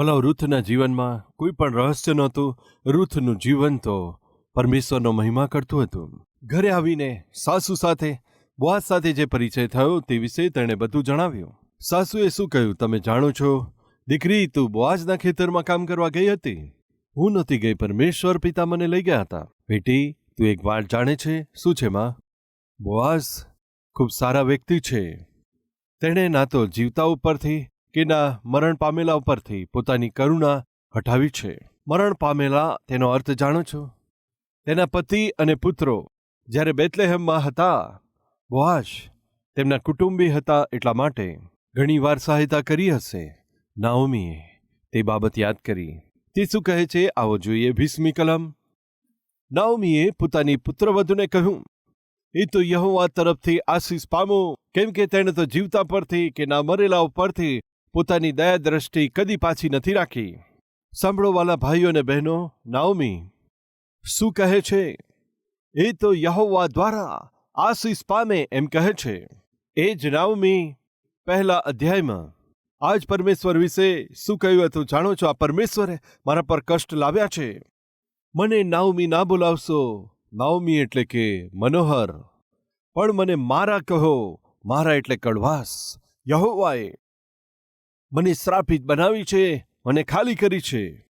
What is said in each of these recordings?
વલાવ રૂથના જીવનમાં કોઈ પણ રહસ્ય નહોતું રૂથનું જીવન તો પરમેશ્વરનો મહિમા કરતું હતું. ઘરે આવીને સાસુ સાથે બોઆઝ સાથે જે પરિચય થયો તે વિશે તેણે બધું જણાવ્યું. સાસુએ શું કહ્યું, તમે જાણો છો, દીકરી તું બોઆઝના ખેતરમાં કામ કરવા ગઈ હતી? હું નહોતી ગઈ, પરમેશ્વર પિતા મને લઈ ગયા હતા. બેટી, તું એક વાત જાણે છે, શું છે માં? બોઆઝ ખૂબ સારા વ્યક્તિ છે. તેણે ના તો જીવતા ઉપરથી કે ના મરણ પામેલા ઉપરથી પોતાની કરુણા હટાવી છે. મરણ પામેલા, તેનો અર્થ જાણો છો? તેના પતિ અને પુત્રો જ્યારે બેતલેહેમમાં હતા, બોઆશ તેમના કુટુંબી હતા એટલા માટે ઘણીવાર સહાયતા કરી હશે. નાઓમીએ તે બાબત યાદ કરી. તે શું કહે છે? આવો જોઈએ ભીસમી કલમ. નાઓમીએ પોતાની પુત્રવધુને કહ્યું, એ તો યહોવા તરફથી આશીષ પામો. કેમ કે તેણે તો જીવતા પરથી કે ના મરેલા ઉપરથી પોતાની દયા દ્રષ્ટિ કદી પાછી નથી રાખી. સાંભળોવાના ભાઈઓ અને બહેનો નાઓમી શું કહે છે? એ તો યહોવા દ્વારા આશીષ પામે એમ કહે છે. એ જ નાઓમી પહેલા અધ્યાયમાં. આજ પરમેશ્વર વિશે શું કહ્યું હતું જાણો છો? આ પરમેશ્વરે મારા પર કષ્ટ લાવ્યા છે. મને નાઓમી ના બોલાવશો. નાઓમી એટલે કે મનોહર. પણ મને મારા કહો, મારા એટલે કડવાસ યહોવાએ મને શ્રાપિત બનાવી છે, મને ખાલી કરી છે.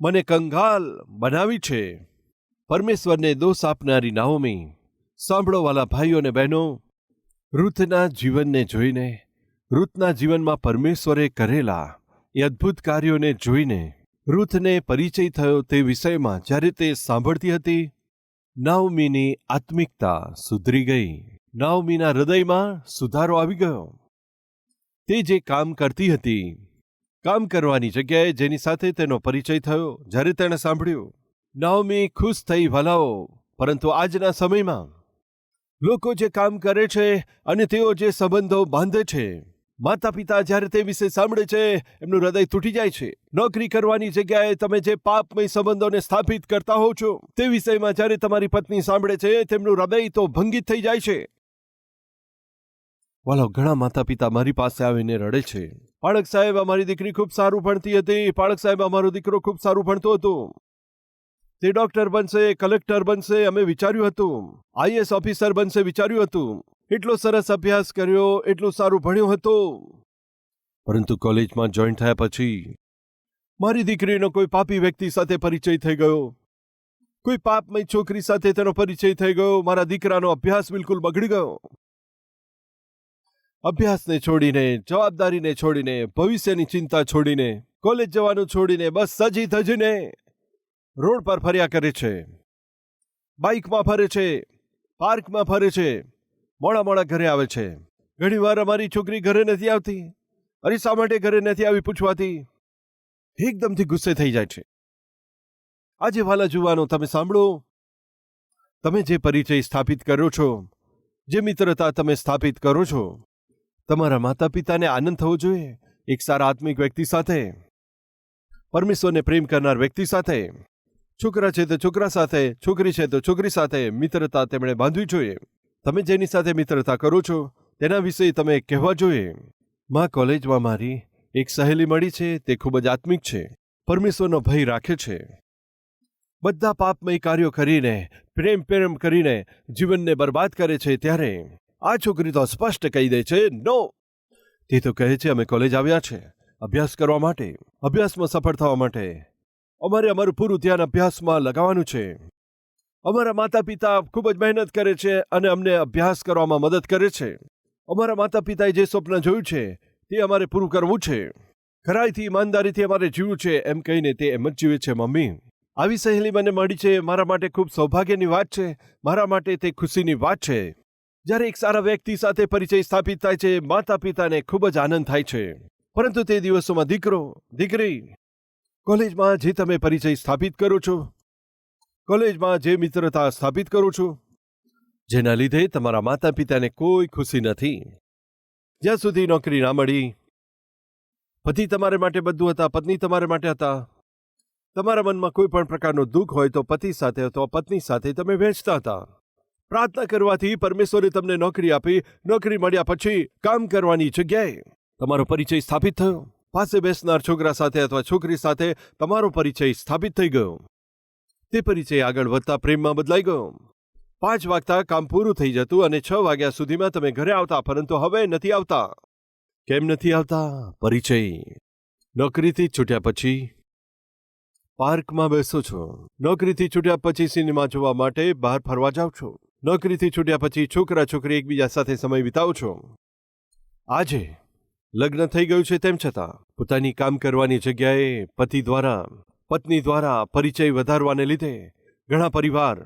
મને કંગાલ બનાવી છે. પરમેશ્વરને દોષ આપનારી નાઓમી સાંભળોવાલા ભાઈઓ અને બહેનો રૂથના જીવનને જોઈને રૂથના જીવનમાં પરમેશ્વરે કરેલા એ અદ્ભુત કાર્યોને જોઈને રૂથને પરિચય થયો તે વિષયમાં જ્યારે તે સાંભળતી હતી, નાઓમીની આત્મિકતા સુધરી ગઈ. નાઓમીના હૃદયમાં સુધારો આવી ગયો. તે જે કામ કરતી હતી, કામ કરવાની જગ્યાએ જેની સાથે તેનો પરિચય થયો, જ્યારે તેણે સાંભળ્યું, નાઓમી ખુશ થઈ ભલાઓ, પરંતુ આજના સમયમાં લોકો જે કામ કરે છે અને તેઓ જે સંબંધો બાંધે છે માતા પિતા જ્યારે તે વિશે સાંભળે છે, એમનું હૃદય તૂટી જાય છે. નોકરી કરવાની જગ્યાએ તમે જે પાપમય સંબંધોને સ્થાપિત કરતા હો છો, તે વિષયમાં જ્યારે તમારી પત્ની સાંભળે છે, તેમનું હૃદય તો ભંગિત થઈ જાય છે. વાલો, ઘણા માતા પિતા મારી પાસે આવીને રડે છે. પાળક સાહેબ, અમારી દીકરી ખૂબ સારું ભણતી હતી. પાળક સાહેબ, અમારો દીકરો ખૂબ સારું ભણતો હતો. તે ડોક્ટર બનશે, કલેક્ટર બનશે, અમે વિચાર્યું હતું. આઈએસ ઓફિસર બનશે, વિચાર્યું હતું. એટલો સરસ અભ્યાસ કર્યો, એટલું સારું ભણ્યો હતો. પરંતુ કોલેજમાં જોઈન થયા પછી મારી દીકરીનો કોઈ પાપી વ્યક્તિ સાથે પરિચય થઈ ગયો. કોઈ પાપમય છોકરી સાથે તેનો પરિચય થઈ ગયો. મારા દીકરાનો અભ્યાસ બિલકુલ બગડી ગયો. અભ્યાસને છોડીને, જવાબદારીને છોડીને, ભવિષ્યની ચિંતા છોડીને, કોલેજ જવાનું છોડીને, બસ સજી ધજીને રોડ પર ફર્યા કરે છે. બાઇકમાં ફરે છે, પાર્કમાં ફરે છે, મોડા મોડા ઘરે આવે છે. ઘણીવાર અમારી છોકરી ઘરે નથી આવતી, અરે શા માટે ઘરે નથી આવી પૂછવાથી? એકદમથી ગુસ્સે થઈ જાય છે. આજે વાલા જુવાનો, તમે સાંભળો. તમે જે પરિચય સ્થાપિત કરો છો, જે મિત્રતા તમે સ્થાપિત કરો છો તમારા માતા પિતાને આનંદ થવો જોઈએ, એક સારા આત્મિક વ્યક્તિ સાથે, પરમેશ્વરને પ્રેમ કરનાર વ્યક્તિ સાથે, છોકરા છે તો છોકરા સાથે, છોકરી છે તો છોકરી સાથે મિત્રતા તેમણે બાંધવી જોઈએ. તમે જેની સાથે મિત્રતા કરો છો, તેના વિશે તમે કહેવા જોઈએ. માં કોલેજમાં મારી એક સહેલી મળી છે, તે ખૂબ જ આત્મિક છે, પરમેશ્વરનો ભય રાખે છે. બધા પાપમય કાર્યો કરીને પ્રેમ પ્રેમ કરીને જીવનને બરબાદ કરે છે ત્યારે આ છોકરી તો સ્પષ્ટ કહી દે છે નો તે તો કહે છે, અમે કોલેજ આવ્યા છે, અભ્યાસ કરવા માટે, અભ્યાસમાં સફળ થવા માટે. અમારે અમારું પૂરું ધ્યાન અભ્યાસમાં લગાવવાનું છે. અમારા માતા પિતા ખૂબ જ મહેનત કરે છે અને અમને અભ્યાસ કરવામાં મદદ કરે છે. અમારા માતા પિતાએ જે સ્વપ્ન જોયું છે, તે અમારે પૂરું કરવું છે. ખરાઈથી, ઈમાનદારીથી અમારે જીવવું છે, એમ કહીને તે એમ જ જીવે છે, મમ્મી. આવી સહેલી મને મળી છે, મારા માટે ખૂબ સૌભાગ્યની વાત છે, મારા માટે તે ખુશીની વાત છે. જ્યારે એક સારા વ્યક્તિ સાથે પરિચય સ્થાપિત થાય છે માતા પિતાને ખૂબ જ આનંદ થાય છે. પરંતુ તે દિવસોમાં દીકરો, દીકરી, કોલેજમાં જે તમે પરિચય સ્થાપિત કરો છો, કોલેજમાં જે મિત્રતા સ્થાપિત કરો છો, જેના લીધે તમારા માતા પિતાને કોઈ ખુશી નથી. જ્યાં સુધી નોકરી ના મળી, પતિ તમારે માટે બધું હતા, પત્ની તમારે માટે હતા, તમારા મનમાં કોઈ પણ પ્રકારનું દુઃખ હોય તો પતિ સાથે અથવા પત્ની સાથે તમે વહેંચતા હતા. પ્રાર્થના કરવાથી પરમેશ્વરે તમને નોકરી આપી, નોકરી મળ્યા પછી કામ કરવાની જગ્યાએ તમારો પરિચય સ્થાપિત થયો. પાસે બેસનાર છોકરા સાથે અથવા છોકરી સાથે તમારો પરિચય સ્થાપિત થઈ ગયો. તે પરિચય આગળ વધતા પ્રેમમાં બદલાઈ ગયો. પાંચ વાગતા કામ પૂરું થઈ જતું અને છ વાગ્યા સુધીમાં તમે ઘરે આવતા, પરંતુ હવે નથી આવતા. કેમ નથી આવતા? પરિચય. નોકરીથી છૂટ્યા પછી પાર્કમાં બેસો છો. નોકરીથી છૂટ્યા પછી સિનેમા જોવા માટે બહાર ફરવા જાઓ છો. નોકરીથી છૂટ્યા પછી છોકરા છોકરી એકબીજા સાથે સમય વિતાવો છો. આજે લગ્ન થઈ ગયું છે તેમ છતાં પોતાની કામ કરવાની જગ્યાએ પતિ દ્વારા, પત્ની દ્વારા પરિચય વધારવાને લીધે ઘણા પરિવાર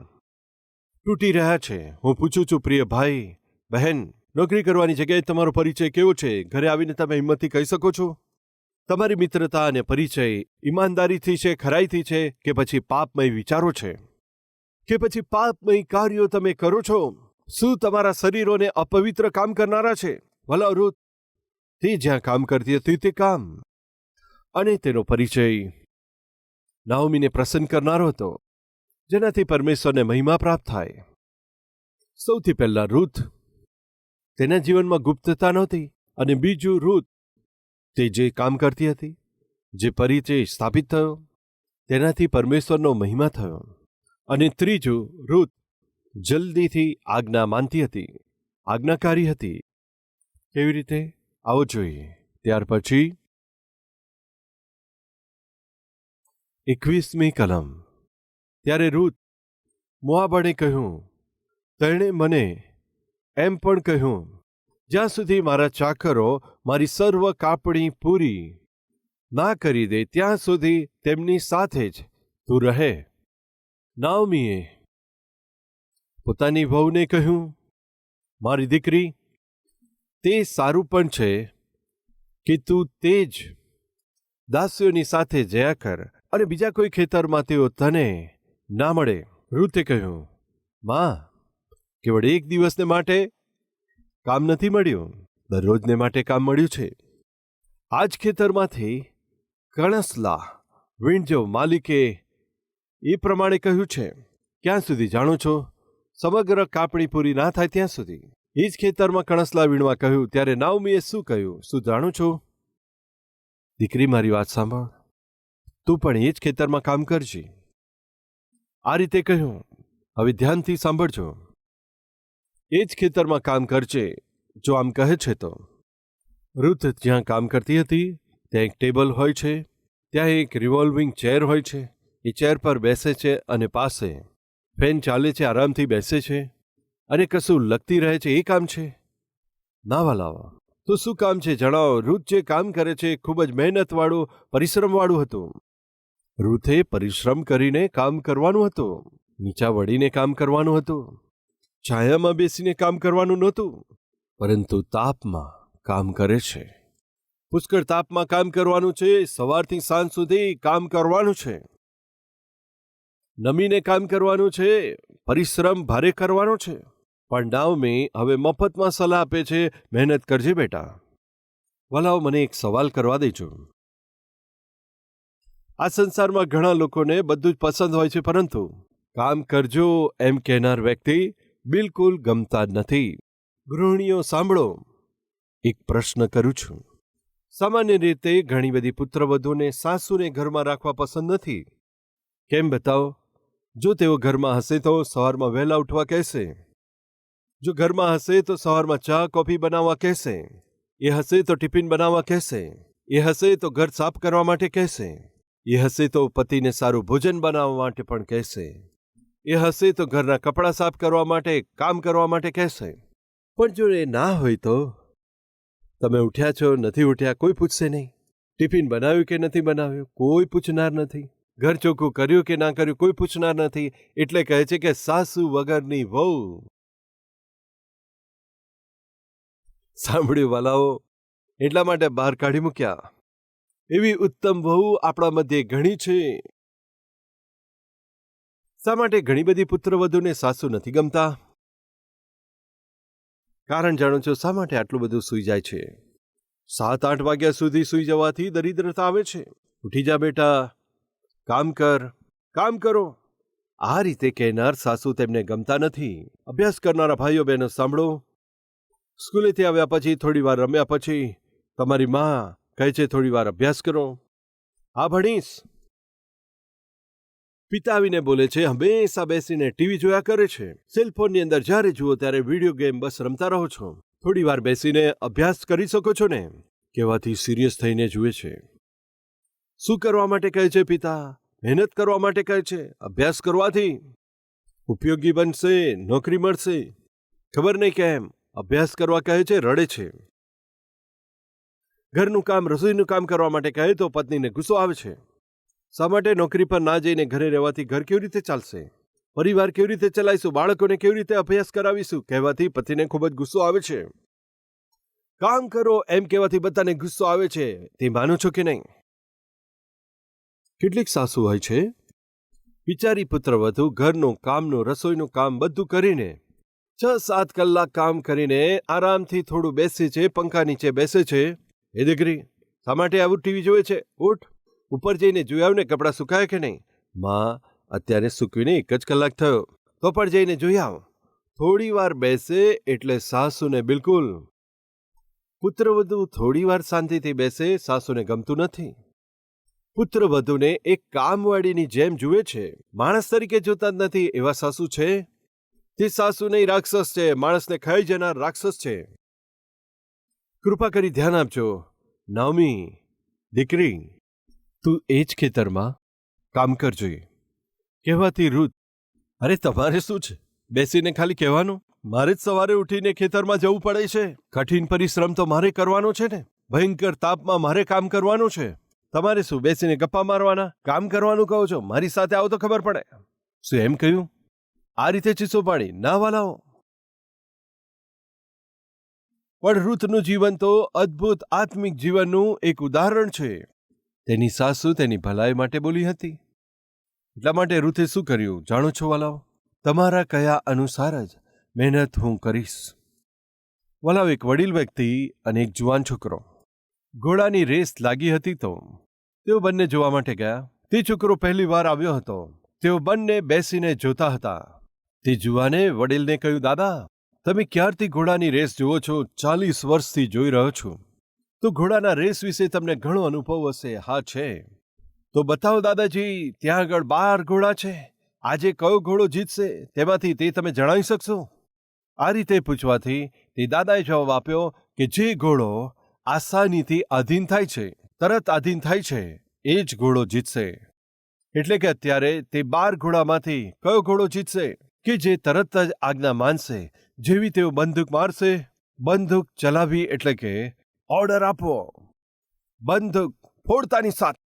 તૂટી રહ્યા છે. હું પૂછું છું, પ્રિય ભાઈ, બહેન, નોકરી કરવાની જગ્યાએ તમારો પરિચય કેવો છે? ઘરે આવીને તમે હિંમતથી કહી શકો છો? તમારી મિત્રતા અને પરિચય ઈમાનદારીથી છે, ખરાઈથી છે કે પછી પાપમય વિચારો છે? કે પછી પાપમય કાર્યો તમે કરો છો? શું તમારા શરીરોને અપવિત્ર કામ કરનારા છે? ભલા રૂત તે જ્યાં કામ કરતી હતી તે કામ. અને તેનો પરિચય નાઓમીને પ્રસન્ન કરનારો હતો, જેનાથી પરમેશ્વરને મહિમા પ્રાપ્ત થાય. સૌથી પહેલા રૂથ તેના જીવનમાં ગુપ્તતા નહોતી અને બીજું રૂથ તે જે કામ કરતી હતી, જે પરિચય સ્થાપિત થયો, તેનાથી પરમેશ્વરનો મહિમા થયો. અને ત્રીજું રૂત જલ્દીથી આજ્ઞા માનતી હતી, આજ્ઞાકારી હતી. કેવી રીતે? આવો જોઈએ. ત્યાર પછી એકવીસમી કલમ. ત્યારે રૂત મોઆબણે કહ્યું, તેણે મને એમ પણ કહ્યું, જ્યાં સુધી મારા ચાકરો મારી સર્વ કાપણી પૂરી ના કરી દે, ત્યાં સુધી તેમની સાથે જ તું રહે. નાઓમીએ પોતાની વહુને કહ્યું, મારી દીકરી, તે સારું પણ છે કે તું તે જ દાસીઓની સાથે જયા કર અને બીજા કોઈ ખેતરમાં તેઓ તને ના મળે. રૂતે કહ્યું, માં, કેવળ એક દિવસને માટે કામ નથી મળ્યું. દરરોજને માટે કામ મળ્યું છે. આ જ ખેતરમાંથી કણસલા વીણજો માલિકે એ પ્રમાણે કહ્યું છે, ક્યાં સુધી જાણો છો? સમગ્ર કાપણી પૂરી ના થાય ત્યાં સુધી. એ જ ખેતરમાં કણસલા વીણવા કહ્યું, ત્યારે નાવમીએ શું કહ્યું? શું જાણું છું? દીકરી, મારી વાત સાંભળ. તું પણ એ જ ખેતરમાં કામ કરજે. આ રીતે કહ્યું. હવે ધ્યાનથી સાંભળજો. એ જ ખેતરમાં કામ કરજે, જો આમ કહે છે તો. રૂથ જ્યાં કામ કરતી હતી, ત્યાં એક ટેબલ હોય છે, ત્યાં એક રિવોલ્વિંગ ચેર હોય છે. એ ચેર પર બેસે છે અને પાસે ફેન ચાલે છે, આરામથી બેસે છે અને કશું લગતી રહે છે, એ કામ છે. નાવા લાવા તો શું કામ છે? જણાવો. રૂથ જે કામ કરે છે ખૂબ જ મહેનતવાળું, પરિશ્રમવાળું હતું. રૂથે પરિશ્રમ કરીને કામ કરવાનું હતું. નીચા વળીને કામ કરવાનું હતું. છાયામાં બેસીને કામ કરવાનું નહોતું. પરંતુ તાપમાં કામ કરે છે. પુષ્કળ તાપમાં કામ કરવાનું છે. સવારથી સાંજ સુધી કામ કરવાનું છે. નમીને કામ કરવાનું છે, પરિશ્રમ ભારે કરવાનો છે. પણ નાવમી હવે મફતમાં સલાહ આપે છે, મહેનત કરજે બેટા. વલાઓ, મને એક સવાલ કરવા દેજો. આ સંસારમાં ઘણા લોકોને બધું જ પસંદ હોય છે, પરંતુ કામ કરજો એમ કહેનાર વ્યક્તિ બિલકુલ ગમતા નથી. ગૃહિણીઓ, સાંભળો. એક પ્રશ્ન કરું છું. સામાન્ય રીતે ઘણી બધી પુત્રવધુને સાસુને ઘરમાં રાખવા પસંદ નથી. કેમ બતાવો? જો તેઓ ઘરમાં હશે તો સવારમાં વહેલા ઉઠવા કહેશે. જો ઘરમાં હશે તો સવારમાં ચા, કોફી બનાવવા કહેશે. એ હશે તો ટિફિન બનાવવા કહેશે. એ હશે તો ઘર સાફ કરવા માટે કહેશે. એ હશે તો પતિને સારું ભોજન બનાવવા માટે પણ કહેશે. એ હશે તો ઘરના કપડાં સાફ કરવા માટે, કામ કરવા માટે કહેશે. પણ જો એ ના હોય તો? તમે ઉઠ્યા છો, નથી ઉઠ્યા, કોઈ પૂછશે નહીં. ટિફિન બનાવ્યું કે નથી બનાવ્યું? કોઈ પૂછનાર નથી. ઘર ચોખ્ખું કર્યું કે ના કર્યું કોઈ પૂછનાર નથી, એટલે કહે છે કે સાસુ વગરની વહુ. સાંભળ્યું વાલાઓ, એટલા માટે બહાર કાઢી મૂક્યા. એવી ઉત્તમ વહુ આપણા મધ્યે ઘણી છે. શા માટે ઘણી બધી પુત્રવધુને સાસુ નથી ગમતા? કારણ જાણો છો, શા માટે આટલું બધું સૂઈ જાય છે? સાત આઠ વાગ્યા સુધી સૂઈ જવાથી દરિદ્રતા આવે છે. ઉઠી જા બેટા. કામ કર, કામ કરો. આ રીતે કહેનાર સાસુ તેમને ગમતા નથી. અભ્યાસ કરનારા ભાઈઓ બહેનો સાંભળો. સ્કૂલેથી આવ્યા પછી થોડી વાર રમ્યા પછી તમારી માં કહે છે થોડી વાર અભ્યાસ કરો. હા ભણીશ. પિતા આવીને બોલે છે, હંમેશા બેસીને ટીવી જોયા કરે છે. સેલફોનની અંદર જ્યારે જુઓ ત્યારે વીડિયો ગેમ બસ રમતા રહો છો. થોડી વાર બેસીને અભ્યાસ કરી શકો છો ને. કહેવાથી સિરિયસ થઈને જુએ છે. શું કરવા માટે કહે છે પિતા? મહેનત કરવા માટે કહે છે, અભ્યાસ કરવાથી ઉપયોગી બનશે, નોકરી મળશે. ખબર નહીં કેમ, અભ્યાસ કરવા કહે છે, રડે છે. ઘરનું કામ, રસોઈનું કામ કરવા માટે કહે તો પત્નીને ગુસ્સો આવે છે. શા માટે નોકરી પર ના જઈને ઘરે રહેવાથી ઘર કેવી રીતે ચાલશે? પરિવાર કેવી રીતે ચલાવીશું? બાળકોને કેવી રીતે અભ્યાસ કરાવીશું? કહેવાથી પતિને ખૂબ જ ગુસ્સો આવે છે. કામ કરો એમ કહેવાથી બધાને ગુસ્સો આવે છે. તે માનો છો કે નહીં? કેટલીક સાસુ હોય છે? બિચારી પુત્ર વધુ ઘરનું, કામનું, રસોઈનું કામ બધું કરીને, છ સાત કલાક કામ કરીને આરામથી થોડું બેસે છે, પંખા નીચે બેસે છે. એ દીકરી, શા માટે આવું ટીવી જોવે છે? ઉઠ. ઉપર જઈને જોઈ આવ ને, કપડાં સુકાય કે નહીં? માં, અત્યારે સૂકવીને એક જ કલાક થયો. તો પણ જઈને જોઈ આવ. થોડી વાર બેસે એટલે સાસુને બિલકુલ. પુત્રવધુ થોડી વાર શાંતિથી બેસે, સાસુને ગમતું નથી. પુત્રવધુને એક કામવાળીની જેમ જુએ છે. માણસ તરીકે જોતા જ નથી એવા સાસુ છે? તે સાસુ નહીં, રાક્ષસ છે. માણસને ખાઈ જનાર રાક્ષસ છે. કૃપા કરી ધ્યાન આપજો. નવમી દીકરી, તું એ જ ખેતરમાં કામ કરજે. કહેવાતી રૂત. અરે, તમારે શું છે? બેસીને ખાલી કહેવાનું? મારે જ સવારે ઉઠીને ખેતરમાં જવું પડે છે. કઠિન પરિશ્રમ તો મારે કરવાનો છે ને. ભયંકર તાપમાં મારે કામ કરવાનું છે. તમારે શું બેસીને ગપ્પા મારવાના? કામ કરવાનું કહો છો? મારી સાથે આવો તો ખબર પડે. શું એમ કહ્યું? આ રીતે ચીસો પાડી. ના વાલાઓ. પણ રૂથનું જીવન તો અદ્ભુત આત્મિક જીવનનું એક ઉદાહરણ છે. તેની સાસુ તેની ભલાઈ માટે બોલી હતી. એટલા માટે રૂથે શું કર્યું? જાણો છો વાલાઓ? તમારા કયા અનુસાર જ મહેનત હું કરીશ. વાલાઓ, એક વડીલ વ્યક્તિ અને એક જુવાન છોકરો. ઘોડાની રેસ લાગી હતી તો તેઓ બંને જોવા માટે ગયા. તે છોકરો પહેલીવાર આવ્યો હતો. તેઓ બંને બેસીને જોતા હતા. તે જુવાને વડીલને કહ્યું, દાદા, તમે ક્યારથી ઘોડાની રેસ જુઓ છો? ચાલીસ વર્ષથી જોઈ રહ્યો છું. તો ઘોડાના રેસ વિશે તમને ઘણો અનુભવ હશે. હા, છે. તો બતાવો, દાદાજી, ત્યાં આગળ બાર ઘોડા છે. આજે કયો ઘોડો જીતશે? તેમાંથી તે તમે જણાવી શકશો? આ રીતે પૂછવાથી તે દાદાએ જવાબ આપ્યો કે, જે ઘોડો આસાનીથી આધીન થાય છે, તરત આધીન થાય છે, એ જ ઘોડો જીતશે. એટલે કે અત્યારે તે બાર ઘોડામાંથી કયો ઘોડો જીતશે, કે જે તરત જ આજ્ઞા માનશે, જેવી તેઓ બંદૂક મારશે? બંદૂક ચલાવી એટલે કે ઓર્ડર આપવો. બંદૂક ફોડતાની સાથે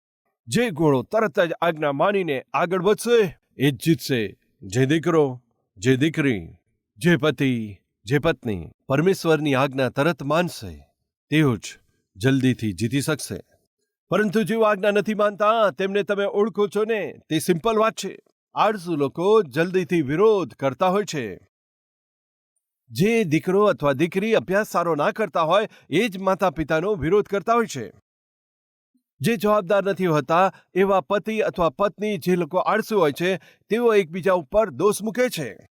જે ઘોડો તરત જ આજ્ઞા માનીને આગળ વધશે, એ જ જીતશે. જે દીકરો, જે દીકરી, જે પતિ, જે પત્ની, પરમેશ્વરની આજ્ઞા તરત માનશે. તેઓ જ જલ્દીથી જીતી શકશે. પરંતુ જેઓ આજ્ઞા નથી માનતા, તેમને તમે ઓળખો છો ને, તે સિમ્પલ વાત છે. આળસુ લોકો જલ્દીથી વિરોધ કરતા હોય છે. જે દીકરો અથવા દીકરી અભ્યાસ સારો ના કરતા હોય, એ જ માતા પિતાનો વિરોધ કરતા હોય છે. જે જવાબદાર નથી હોતા, એવા પતિ અથવા પત્ની જે લોકો આળસુ હોય છે, તેઓ એકબીજા ઉપર દોષ મૂકે છે.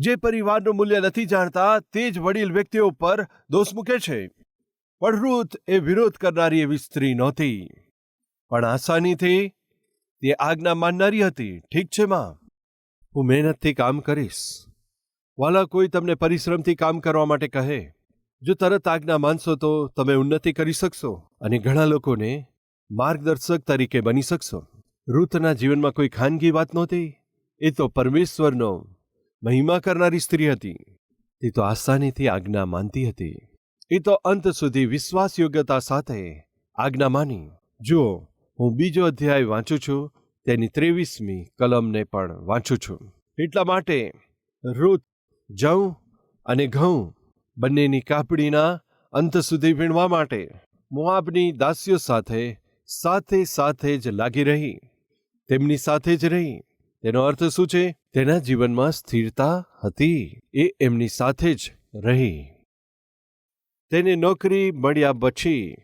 જે પરિવારનું મૂલ્ય નથી જાણતા, તે જ વડીલ વ્યક્તિઓ ઉપર દોષ મૂકે છે. પણ રૂથ એ વિરોધ કરનારી એવી સ્ત્રી નહોતી. પણ આસાનીથી તે આજ્ઞા માનનારી હતી. ઠીક છે, માં. હું મહેનતથી કામ કરીશ. વાલા કોઈ તમને પરિશ્રમથી કામ કરવા માટે કહે. જો તરત આજ્ઞા માનશો તો તમે ઉન્નતિ કરી શકશો અને ઘણા લોકોને માર્ગદર્શક તરીકે બની શકશો. રૂથના જીવનમાં કોઈ ખાનગી વાત નહોતી. એ તો પરમેશ્વરનો મહિમા કરનારી સ્ત્રી હતી. તે તો આસાનીથી આજ્ઞા માનતી હતી. એ તો અંત સુધી વિશ્વાસયોગ્યતા સાથે આજ્ઞા માની. જુઓ, હું બીજો અધ્યાય વાંચું છું, તેની ત્રેવીસમી કલમને પણ વાંચું છું. એટલા માટે રૂત જઉં અને ઘઉં બંનેની કાપડીના અંત સુધી વીણવા માટે મોઆબની દાસીઓ સાથે સાથે સાથે જ લાગી રહી. તેમની સાથે જ રહી. તેનો અર્થ શું છે? તેના જીવનમાં સ્થિરતા હતી, એ એમની સાથે જ રહી. તેને નોકરી મળ્યા પછી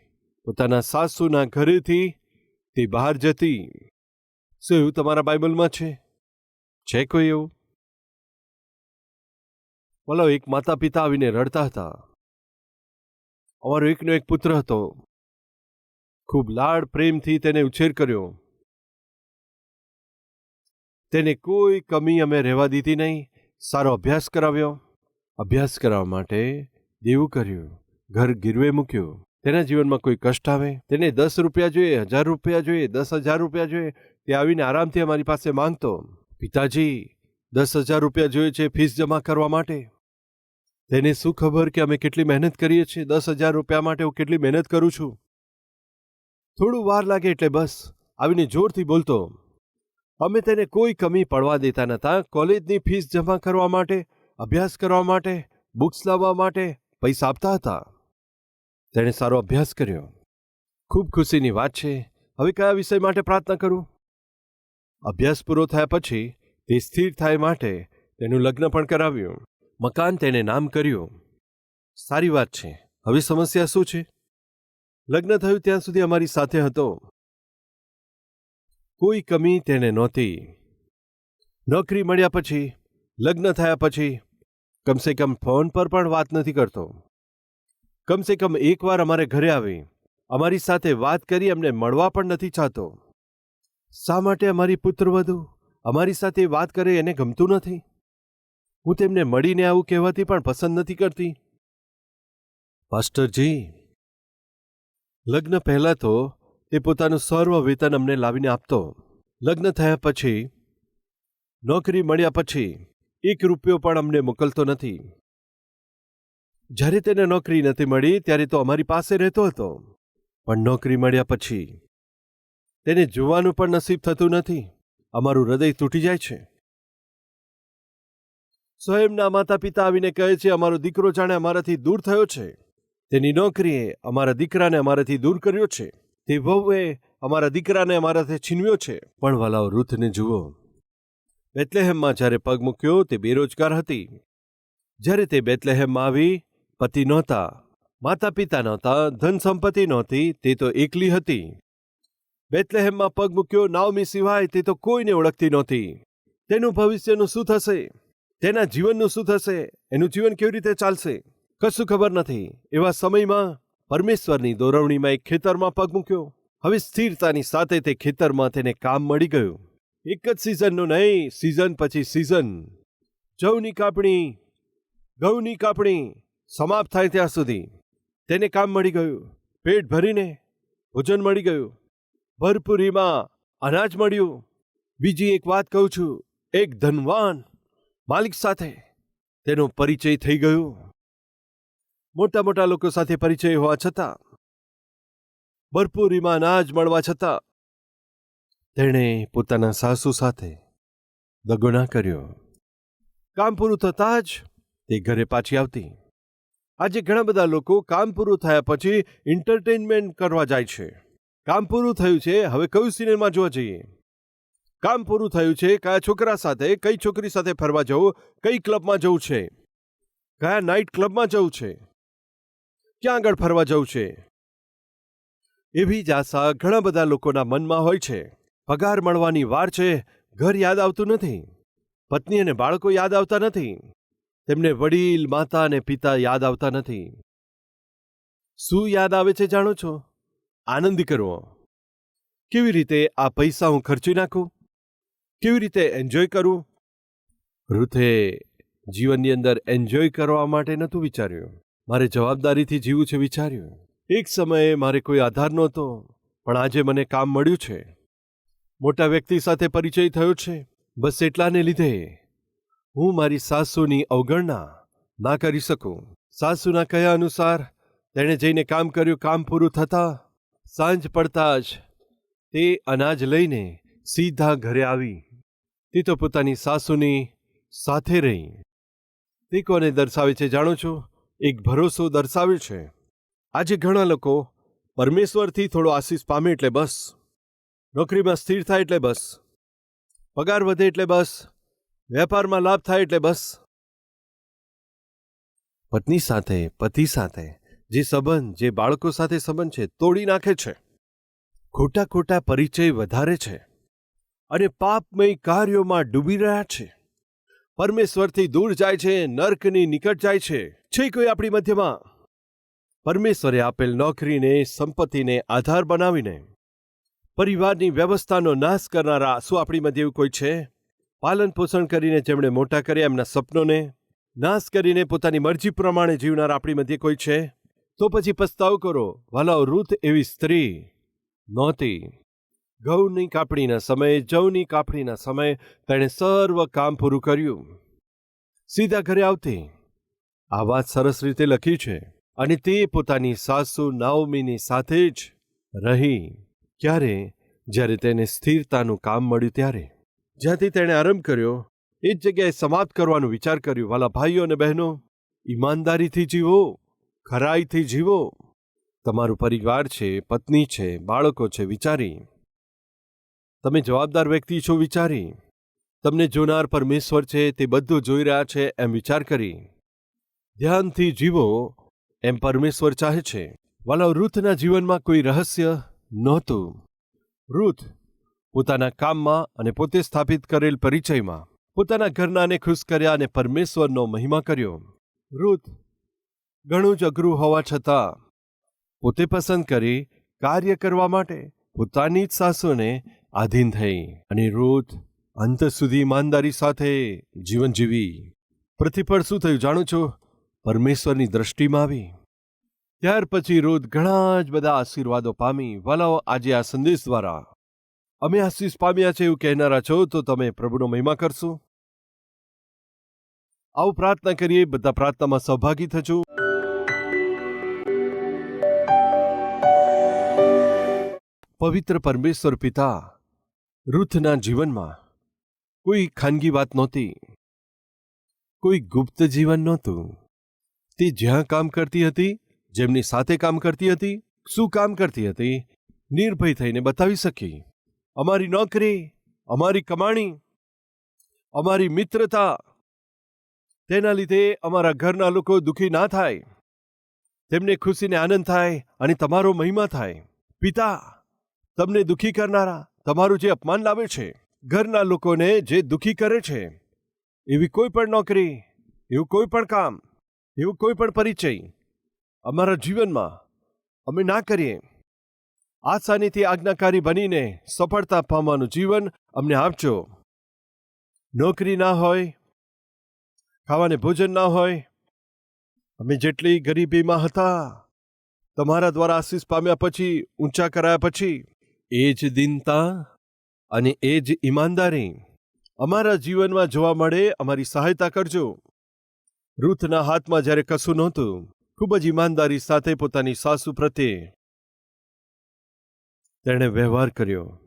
પોતાના સાસુના ઘરેથી તે બહાર જતી. શું એવું તમારા બાઇબલમાં છે? છે કોઈ એવું? બોલો, એક માતા પિતા આવીને રડતા હતા. અમારો એકનો એક પુત્ર હતો. ખૂબ લાડ પ્રેમથી તેને ઉછેર કર્યો. તેને કોઈ કમી અમે રહેવા દીધી નહીં. સારો અભ્યાસ કરાવ્યો. અભ્યાસ કરાવવા માટે દેવું કર્યું. ઘર ગીરવે મૂક્યું. તેના જીવનમાં કોઈ કષ્ટ આવે? તેને દસ રૂપિયા જોઈએ, હજાર રૂપિયા જોઈએ, દસ હજાર રૂપિયા જોઈએ. તે આવીને આરામથી અમારી પાસે માંગતો, પિતાજી, દસ હજાર રૂપિયા જોઈએ છે ફીસ જમા કરવા માટે. તેને શું ખબર કે અમે કેટલી મહેનત કરીએ છીએ? દસ હજાર રૂપિયા માટે હું કેટલી મહેનત કરું છું? થોડું વાર લાગે એટલે બસ, આવીને જોરથી બોલતો અમે તેને કોઈ કમી પડવા દેતા નહોતા કોલેજની ફીસ જમા કરવા માટે, અભ્યાસ કરવા માટે, બુક્સ લાવવા માટે પૈસા આપતા હતા. તેણે સારો અભ્યાસ કર્યો. ખૂબ ખુશીની વાત છે. હવે કયા વિષય માટે પ્રાર્થના કરું? અભ્યાસ પૂરો થયા પછી તે સ્થિર થાય માટે તેનું લગ્ન પણ કરાવ્યું. મકાન તેને નામ કર્યું. સારી વાત છે. હવે સમસ્યા શું છે? લગ્ન થયું ત્યાં સુધી અમારી સાથે હતો. કોઈ કમી તેને નહોતી. નોકરી મળ્યા પછી, લગ્ન થયા પછી, કમસે કમ ફોન પર પણ વાત નથી કરતો. કમસે કમ એકવાર અમારે ઘરે આવી, અમારી સાથે વાત કરી, અમને મળવા પણ નથી ચાહતો. શા માટે અમારી પુત્રવધુ અમારી સાથે વાત કરે એને ગમતું નથી? હું તેમને મળીને આવું કહેવાથી પણ પસંદ નથી કરતી. પાસ્ટરજી લગ્ન પહેલાં તો તે પોતાનું સર્વ વેતન અમને લાવીને આપતો. લગ્ન થયા પછી, નોકરી મળ્યા પછી, એક રૂપિયો પણ અમને મોકલતો નથી. જ્યારે તેને નોકરી નથી મળી, ત્યારે તો અમારી પાસે રહેતો હતો. પણ નોકરી મળ્યા પછી, તેને જોવાનું પણ નસીબ થતું નથી. અમારું હૃદય તૂટી જાય છે. સ્વયંના માતા પિતા આવીને કહે છે, અમારો દીકરો જાણે અમારાથી દૂર થયો છે. તેની નોકરીએ અમારા દીકરાને અમારાથી દૂર કર્યો છે. તે વહુએ અમારા દીકરાને અમારાથી છીનવ્યો છે. પણ વાલાઓ રૂથને જુઓ. બેતલેહેમમાં જ્યારે પગ મૂક્યો તે બેરોજગાર હતી. જ્યારે તે બેતલેહેમમાં આવી, પતિ નહોતા. માતા પિતા નહોતા ધન સંપત્તિ નહોતી, તે તો એકલી હતી. બેતલેહેમમાં પગ મૂક્યો નાવમી સિવાય તે તો કોઈને ઓળખતી નહોતી. તેનું ભવિષ્યનું શું થશે? તેના જીવનનું શું થશે? એનું જીવન કેવી રીતે ચાલશે? કશું ખબર નથી. એવા સમયમાં પરમેશ્વરની દોરવણીમાં એક ખેતરમાં પગ મૂક્યો. હવે સ્થિરતાની સાથે તે ખેતરમાં તેને કામ મળી ગયું. એક જ સિઝનનું નહીં, સિઝન પછી સિઝન. જવની કાપણી ઘઉંની કાપણી સમાપ્ત થાય ત્યાં સુધી. તેને કામ મળી ગયું. પેટ ભરીને ભોજન મળી ગયું. ભરપૂરીમાં અનાજ મળ્યું. બીજી એક વાત કહું છું. એક ધનવાન માલિક સાથે તેનો પરિચય થઈ ગયો. મોટા મોટા લોકો સાથે પરિચય હોવા છતાં ભરપૂરીમાં અનાજ મળવા છતાં, તેણે પોતાના સાસુ સાથે દગો કર્યો. કામ પૂરું થતાં જ તે ઘરે પાછી આવતી. આજે ઘણા બધા લોકો કામ પૂરું થયા પછી એન્ટરટેનમેન્ટ કરવા જાય છે. કામ પૂરું થયું છે, હવે કયું સિનેમા જોવા જઈએ? કામ પૂરું થયું છે, કયા છોકરા સાથે, કઈ છોકરી સાથે ફરવા જવું, કઈ ક્લબમાં જવું છે? કયા નાઇટ ક્લબમાં જવું છે? ક્યાં આગળ ફરવા જવું છે? એવી જ આશા ઘણા બધા લોકોના મનમાં હોય છે. પગાર મળવાની વાર છે, ઘર યાદ આવતું નથી. પત્ની અને બાળકો યાદ આવતા નથી. તેમને વડીલ, માતા અને પિતા યાદ આવતા નથી. શું યાદ આવે છે જાણો છો? આનંદ કરવો કેવી રીતે આ પૈસા હું ખર્ચી નાખું? કેવી રીતે એન્જોય કરું? રૂથે જીવનની અંદર એન્જોય કરવા માટે નહોતું વિચાર્યું. મારે જવાબદારીથી જીવવું છે વિચાર્યું. એક સમયે મારે કોઈ આધાર નહોતો, પણ આજે મને કામ મળ્યું છે. મોટા વ્યક્તિ સાથે પરિચય થયો છે. બસ એટલાને લીધે હું મારી સાસુની અવગણના ના કરી શકું. સાસુના કહ્યા અનુસાર, તેણે જઈને કામ કર્યું, કામ પૂરું થતાં સાંજ પડતા જ તે અનાજ લઈને સીધા ઘરે આવી. તે તો પોતાની સાસુની સાથે રહી. તે કોને દર્શાવે છે જાણો છો? એક ભરોસો દર્શાવે છે. આજે ઘણા લોકો પરમેશ્વરથી થોડો આશીષ પામે એટલે બસ. નોકરીમાં સ્થિર થાય એટલે બસ. પગાર વધે એટલે બસ. વેપારમાં લાભ થાય એટલે બસ. પત્ની સાથે, પતિ સાથે, જે સંબંધ, જે બાળકો સાથે સંબંધ છે, તોડી નાખે છે. ખોટા ખોટા પરિચય વધારે છે. અને પાપમય કાર્યોમાં ડૂબી રહ્યા છે. પરમેશ્વરથી દૂર જાય છે, નર્કની નિકટ જાય છે. છે કોઈ આપણી મધ્યમાં? પરમેશ્વરે આપેલ નોકરીને, સંપત્તિને આધાર બનાવીને, પરિવારની વ્યવસ્થાનો નાશ કરનારા શું આપણી મધ્ય કોઈ છે? પાલન પોષણ કરીને જેમણે મોટા કર્યા, એમના સપનોને નાશ કરીને પોતાની મરજી પ્રમાણે જીવનાર આપણી મધ્ય કોઈ છે? તો પછી પસ્તાવ કરો. વાલાઓ રૂથ એવી સ્ત્રી નહોતી. ઘઉંની કાપણીના સમયે, જવની કાપણીના સમયે તેણે સર્વ કામ પૂરું કર્યું. સીધા ઘરે આવતી. આ વાત સરસ રીતે લખી છે. અને તે પોતાની સાસુ નાઓમીની સાથે જ રહી. ક્યારે? જ્યારે તેને સ્થિરતાનું કામ મળ્યું ત્યારે. જ્યાંથી તેણે આરંભ કર્યો, એ જ જગ્યાએ સમાપ્ત કરવાનો વિચાર કર્યો. વાલા ભાઈઓ અને બહેનો, ઈમાનદારીથી જીવો, ખરાઈથી જીવો. તમારું પરિવાર છે, પત્ની છે, બાળકો છે, વિચારી. તમે જવાબદાર વ્યક્તિ છો, વિચારી. તમને જોનાર પરમેશ્વર છે, તે બધું જોઈ રહ્યા છે, એમ વિચાર કરી. ધ્યાનથી જીવો એમ પરમેશ્વર ચાહે છે. વાલા રૂથના જીવનમાં કોઈ રહસ્ય નહોતું. રૂથ પોતાના કામમાં અને પોતે સ્થાપિત કરેલ પરિચયમાં પોતાના ઘરનાને ખુશ કર્યા અને પરમેશ્વરનો મહિમા કર્યો. રૂથ ઘણું જ અઘરું હોવા છતાં પોતે પસંદ કરી કાર્ય કરવા માટે પોતાની જ સાસુને આધીન થઈ અને રૂથ અંત સુધી ઈમાનદારી સાથે જીવન જીવી. પ્રતિફળ શું થયું જાણું છું? પરમેશ્વરની દ્રષ્ટિમાં આવી. ત્યાર પછી રૂથ ઘણા જ બધા આશીર્વાદો પામી. વાલાઓ, આજે આ સંદેશ દ્વારા અમે આશીષ પામ્યા છે એવું કહેનારા છો, તો તમે પ્રભુનો મહિમા કરશો. આવું પ્રાર્થના કરીએ, બધા પ્રાર્થનામાં સહભાગી થજો. પવિત્ર પરમેશ્વર પિતા રૂથના જીવનમાં કોઈ ખાનગી વાત નહોતી. કોઈ ગુપ્ત જીવન નહોતું. તે જ્યાં કામ કરતી હતી, જેમની સાથે કામ કરતી હતી, શું કામ કરતી હતી, નિર્ભય થઈને બતાવી શકી. અમારી નોકરી, અમારી કમાણી, અમારી મિત્રતા, તેના લીધે અમારા ઘરના લોકો દુઃખી ના થાય. તેમને ખુશીને આનંદ થાય અને તમારો મહિમા થાય. પિતા, તમને દુઃખી કરનારા તમારું જે અપમાન લાવે છે, ઘરના લોકોને જે દુઃખી કરે છે, એવી કોઈ પણ નોકરી, એવું કોઈ પણ કામ એવું કોઈ પણ પરિચય અમારા જીવનમાં અમે ના કરીએ. આસાનીથી આજ્ઞાકારી બનીને સફળતા પામવાનું જીવન અમને આપજો. નોકરી ના હોય, ખાવાને ભોજન ના હોય, અમે જેટલી ગરીબીમાં હતા, તમારા દ્વારા આશીષ પામ્યા પછી, ઊંચા કરાયા પછી, એ જ દિનતા અને એ જ ઈમાનદારી અમારા જીવનમાં જોવા મળે, અમારી સહાયતા કરજો. રૂથના હાથમાં જ્યારે કશું નહોતું, ખૂબ જ ઈમાનદારી સાથે પોતાની સાસુ પ્રત્યે તેણે વ્યવહાર કર્યો.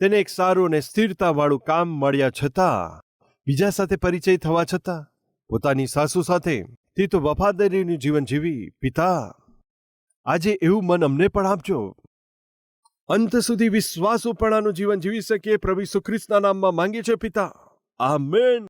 તેને એક સારું અને સ્થિરતાવાળું કામ મળ્યા છતાં, બીજા સાથે પરિચય થવા છતાં, પોતાની સાસુ સાથે તે તો વફાદારીનું જીવન જીવી પિતા, આજે એવું મન અમને પણ આપજો. અંત સુધી વિશ્વાસુપણાનું જીવન જીવી શકીએ પ્રભુ સુખ્રિસ્તના નામમાં માંગીએ છે પિતા. આમેન.